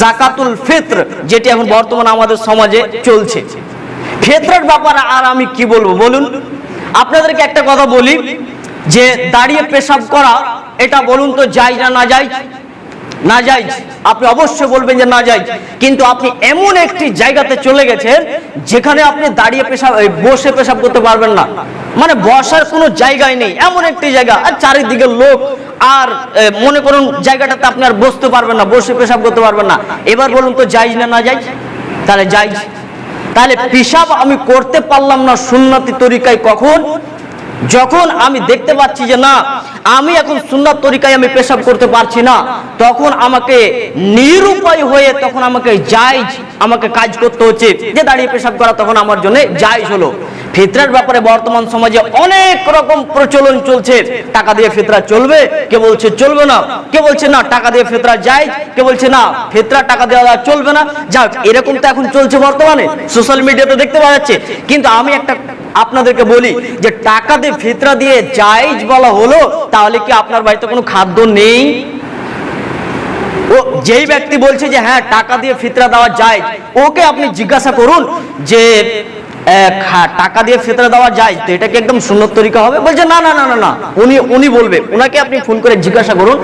জাকাতুল ফিত্র, যেটি এখন বর্তমানে আমাদের সমাজে চলছে। ফেতরার ব্যাপারে আর আমি কি বলব বলুন? আপনাদেরকে একটা কথা বলি, যে দাঁড়িয়ে পেশাব করা, এটা বলুন তো যাই না না যাই না যাই, আপনি অবশ্যই বলবেন যে না যাই, কিন্তু আপনি এমন একটি জায়গাতে চলে গেছেন, যেখানে আপনি দাঁড়িয়ে পেশাব বসে পেশাব করতে পারবেন না। মানে বসার কোনো জায়গায় নেই, এমন একটি জায়গা, আর চারিদিকে লোক আর মনে করুন জায়গাটাতে আপনি আর বসতে পারবেন না, বসে পেশাব করতে পারবেন না। এবার বলুন তো যাই না না যাই তাহলে যাই তাহলে পেশাব আমি করতে পারলাম না সুন্নতি তরিকায় কখন? যখন আমি দেখতে পাচ্ছি যে না, আমি এখন সুন্নাত তরিকায় আমি পেশাব করতে পারছি না, তখন আমাকে নিরুপায় হয়ে তখন আমাকে জায়জ আমাকে কাজ করতে হচ্ছে। যে দাঁড়িয়ে পেশাব করা তখন আমার জন্য জায়জ হলো। ফিতরার ব্যাপারে বর্তমান সমাজে অনেক রকম প্রচলন চলছে। টাকা দিয়ে ফিতরা চলবে, কে বলছে চলবে না? কে বলছে না, টাকা দিয়ে ফিতরা যায়? কে বলছে না, ফিতরা টাকা দেওয়া চলবে না? যাক, এরকম তো এখন চলছে বর্তমানে। সোশ্যাল মিডিয়াতে দেখতে পাওয়া যাচ্ছে। কিন্তু আমি একটা আপনাদেরকে বলি যে, টাকা দিয়ে ফিতরা দিয়ে জায়েজ বলা হলো, তাহলে কি আপনার বাড়িতে কোনো খাদ্য নেই? ও, যেই ব্যক্তি বলছে যে হ্যাঁ টাকা দিয়ে ফিতরা দেওয়া যায় ওকে আপনি জিজ্ঞাসা করুন যে টাকা দিয়ে ফিতরা দেওয়া যায়, তো এটা কি একদম সুন্নত তরিকা হবে? বলছে, না না না না না, উনি উনি বলবে। ওনাকে আপনি ফোন করে জিজ্ঞাসা করুন।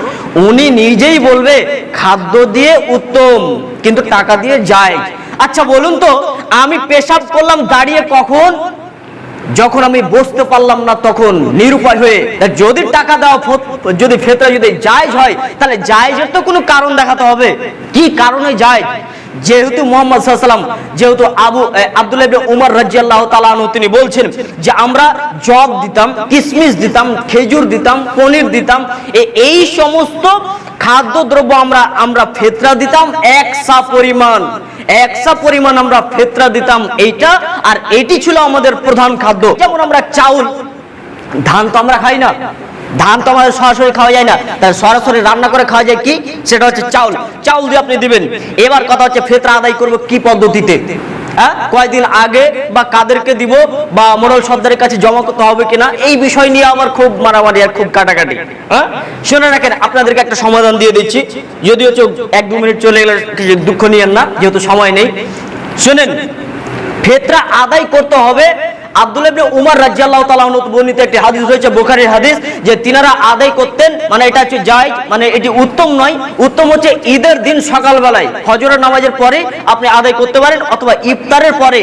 উনি নিজেই বলবে, খাদ্য দিয়ে উত্তম, কিন্তু টাকা দিয়ে যায়। আচ্ছা বলুন তো, আমি পেশাব করলাম দাঁড়িয়ে কখন? যখন আমি বসতে পারলাম না তখন, নিরুপায় হয়ে যদি টাকা দেওয়া যদি ফেতরা যদি জায়জ হয়, তাহলে জায়জের তো কোনো কারণ দেখাতে হবে। কি কারণে যায় যেহেতু মোহাম্মদ সাল্লাম যেহেতু আবু আব্দুল্লাহ উমর রাজিয়াল্লাহ তালানু তিনি বলছেন যে আমরা জব দিতাম কিশমিশ দিতাম, খেজুর দিতাম, পনির দিতাম এই সমস্ত খাদ্যদ্রব্য আমরা আমরা ফেতরা দিতাম একসা পরিমাণ একসা পরিমাণ আমরা ফেতরা দিতাম এইটা, আর এটি ছিল আমাদের প্রধান খাদ্য। যেমন আমরা চাউল, ধান তো আমরা খাই না ধান তো আমাদের সরাসরি খাওয়া যায় না। তাই সরাসরি রান্না করে খাওয়া যায় কি? সেটা হচ্ছে চাউল। চাউল দিয়ে আপনি দিবেন। এবার কথা হচ্ছে ফেতরা আদায় করব কি পদ্ধতিতে? হ্যাঁ? কয়দিন আগে বা কাদেরকে দিব বা মোড়ল সর্দারের কাছে জমা করতে হবে কিনা? এই বিষয় নিয়ে আমার খুব মারামারি আর খুব কাটাকাটি। হ্যাঁ? শুনে রাখেন, আপনাদেরকে একটা সমাধান দিয়ে দিচ্ছি। যদিও চোখ এক দু মিনিট চলে গেলে কিছু দুঃখ নিয়েন না, যেহেতু সময় নেই। শুনেন, ফেতরা আদায় করতে হবে একটি হাদিস হাদিস, যে তিনারা আদায় করতেন মানে এটা হচ্ছে মানে এটি উত্তম নয়, উত্তম হচ্ছে ঈদের দিন সকালবেলায়, ফজরের নামাজের পরে আপনি আদায় করতে পারেন অথবা ইফতারের পরে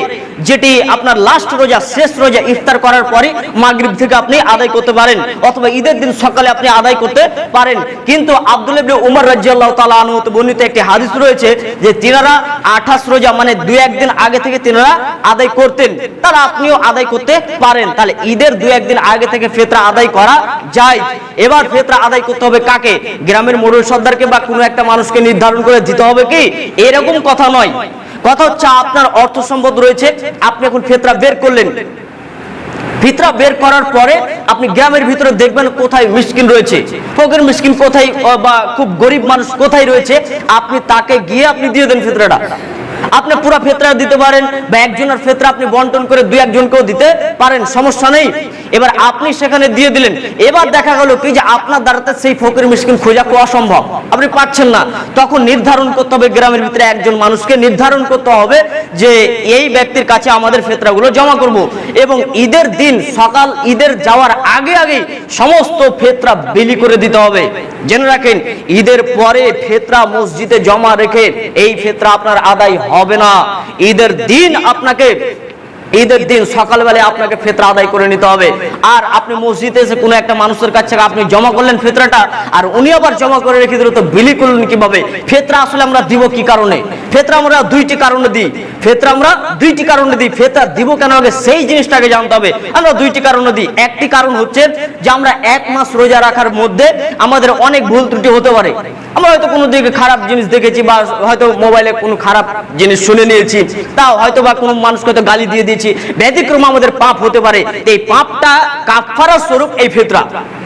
যেটি আপনার লাস্ট রোজা, শেষ রোজা ইফতার করার পরে মাগরিব থেকে আপনি আদায় করতে পারেন অথবা ঈদের দিন সকালে আপনি আদায় করতে পারেন। কিন্তু আব্দুল ইবনে উমর রাদিয়াল্লাহু তাআলা আনহু বর্ণিত একটি হাদিস রয়েছে যে তিনারা আঠাশ রোজা মানে দুই একদিন আগে থেকে তিনারা আদায় করতেন। তারা আপনিও আদায় করতে পারেন। তাহলে ঈদের দুই একদিন আগে থেকে ফেতরা আদায় করা যায়। এবার ফেতরা আদায় করতে হবে কাকে? গ্রামের মোড়ল সর্দারকে বা কোনো একটা মানুষকে নির্ধারণ করে দিতে হবে কি? এরকম কথা নয়। কথা হচ্ছে আপনার অর্থ সম্পদ রয়েছে, আপনি এখন ফেতরা বের করলেন। ফিতরা বের করার পরে আপনি গ্রামের ভিতরে দেখবেন কোথায় মিসকিন রয়েছে। ফকির মিসকিন কোথায়, বা খুব গরিব মানুষ কোথায় রয়েছে, আপনি তাকে গিয়ে আপনি দিয়ে দেন ফিতরাটা। আপনি পুরো ফেতরা দিতে পারেন বা একজনের ফেতরা আপনি বন্টন করে দুই একজনকেও দিতে পারেন, সমস্যা নেই। এবার আপনি সেখানে দিয়ে দিলেন। এবার দেখা গেল কি যে আপনার দ্বারাতে সেই ফকির মিসকিন খোঁজা অসম্ভব আপনি পাচ্ছেন না। তখন নির্ধারণ করতে হবে, গ্রামের ভিতরে একজন মানুষকে নির্ধারণ করতে হবে যে এই ব্যক্তির কাছে আমাদের ফেতরাগুলো জমা করব। এবং ঈদের দিন সকাল ঈদের যাওয়ার আগে আগে সমস্ত ফেতরা বিলি করে দিতে হবে। জেনে রাখেন, ঈদের পরে ফেতরা মসজিদে জমা রেখে এই ফেতরা আপনার আদায় হবে না। ঈদের দিন আপনাকে ঈদের দিন সকালবেলায় আপনাকে ফেতরা আদায় করে নিতে হবে। আর আপনি মসজিদে এসে কোনো একটা মানুষের কাছ আপনি জমা করলেন ফেতরাটা, আর উনি আবার জমা করে রেখে দিল তো বিলি করলেন কীভাবে? ফেতরা আসলে আমরা দিব কি কারণে? ফেতরা আমরা দুইটি কারণে দিই। ফেতরা আমরা দুইটি কারণে দিই। ফেতরা দিব কেন? আগে সেই জিনিসটাকে জানতে হবে। আমরা দুইটি কারণে দিই। একটি কারণ হচ্ছে যে আমরা এক মাস রোজা রাখার মধ্যে আমাদের অনেক ভুল ত্রুটি হতে পারে। আমরা হয়তো কোনো দিকে খারাপ জিনিস দেখেছি বা হয়তো মোবাইলে কোনো খারাপ জিনিস শুনে নিয়েছি। তাও হয়তো বা কোনো মানুষকে হয়তো গালি দিয়ে দিয়েছি। ব্যতিক্রম আমাদের পাপ হতে পারে। এই পাপটা কাফারা স্বরূপ এই ফেতরা।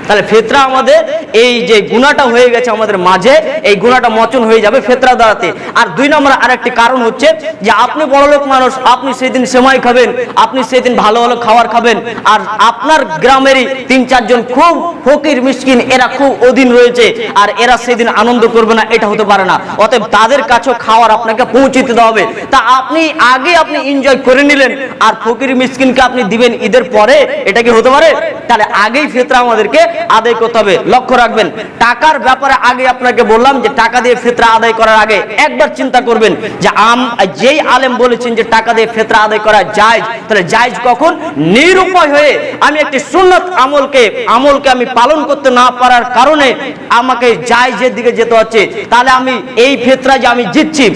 তাহলে ফেতরা আমাদের এই যে গুণাটা হয়ে গেছে আমাদের মাঝে, এই গুণাটা মচন হয়ে যাবে ফেতরা দ্বারাতে। আর দুই নম্বর আরেকটি কারণ হচ্ছে যে আপনি বড়লোক মানুষ, আপনি সেদিন সেমাই খাবেন, আপনি সেদিন ভালো ভালো খাবার খাবেন, আর আপনার গ্রামেরই তিন চারজন খুব ফকির মিসকিন, এরা খুব অধীন রয়েছে, আর এরা সেদিন আনন্দ করবে না, এটা হতে পারে না। অতএব তাদের কাছেও খাওয়ার আপনাকে পৌঁছে দিতে হবে। তা আপনি আগে আপনি এনজয় করে নিলেন, আর ফকির মিসকিনকে আপনি দিবেন ঈদের পরে, এটা কি হতে পারে? তাহলে আগেই ফেতরা আমাদেরকে আদায় করতে হবে। লক্ষ্য রাখবেন, টাকার ব্যাপারে আগে আপনাকে বললাম যে টাকা দিয়ে ফেতরা আদায় করার আগে একবার চিন্তা করবেন যে আম, যেই আলেম বলেছেন যে টাকা দিয়ে ফেতরা আদায় করা যায় তাহলে জায়জ কখন? নিরুপায় হয়ে আমি একটি সুন্নত আমলকে আমলকে আমি পালন করতে না পারার কারণে আমাকে জায়জের দিকে যেতে হচ্ছে। তাহলে আমি এই ফেতরা যে আমি জিতছি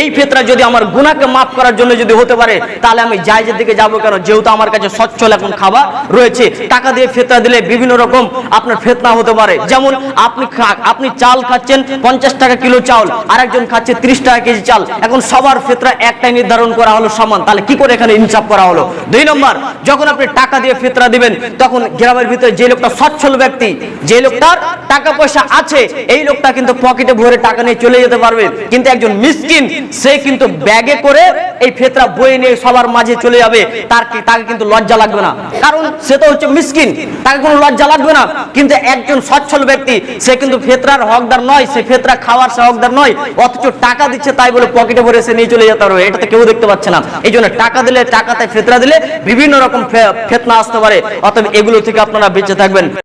এই ফেতরা যদি আমার গুণাকে মাফ করার জন্য যদি হতে পারে, তাহলে আমি জায়জের দিকে যাব কেন? যেহেতু আমার কাছে সচ্ছল এখন খাবার রয়েছে, টাকা দিয়ে ফেতরা দিলে বিভিন্ন রকম আপনার ফেতনা হতে পারে। যেমন আপনি আপনি চাল খাচ্ছেন, পঞ্চাশ টাকা কিলো চাল আর একজন খাচ্ছে ত্রিশ টাকা কেজি চাল। এখন সবার ফেতরা একটাই নির্ধারণ করা হলো সমান। তাহলে কি করে এখানে ইনসাফ করা হলো? দুই নম্বর, যখন আপনি টাকা দিয়ে ফেতরা দিবেন, তখন গ্রামের ভিতরে যে লোকটা সচ্ছল ব্যক্তি, যে লোকটার টাকা পয়সা আছে, এই লোকটা কিন্তু পকেটে ভরে টাকা নিয়ে চলে যেতে পারবে। কিন্তু একজন মিসকিন সে কিন্তু ব্যাগে করে এই ফেতরা বয়ে নিয়ে সবার মাঝে চলে যাবে। তার তাকে কিন্তু লজ্জা লাগবে না। কারণ সে তো হচ্ছে মিসকিন। তাকে কোনো লজ্জা লাগবে না। কিন্তু একজন সচ্ছল ব্যক্তি, সে কিন্তু ফেতরার হকদার নয়, সে ফেতরা খাওয়ার সে হকদার নয়। অথচ টাকা দিচ্ছে তাই বলে পকেটে ভরে সে নিয়ে চলে যেতে পারবে। এটা তো কেউ দেখতে পাচ্ছে না। এই জন্য টাকা দিলে, টাকাতে ফেতরা দিলে বিভিন্ন রকম ফেতনা আসতে পারে। অতএব এগুলো থেকে আপনারা বেঁচে থাকবেন।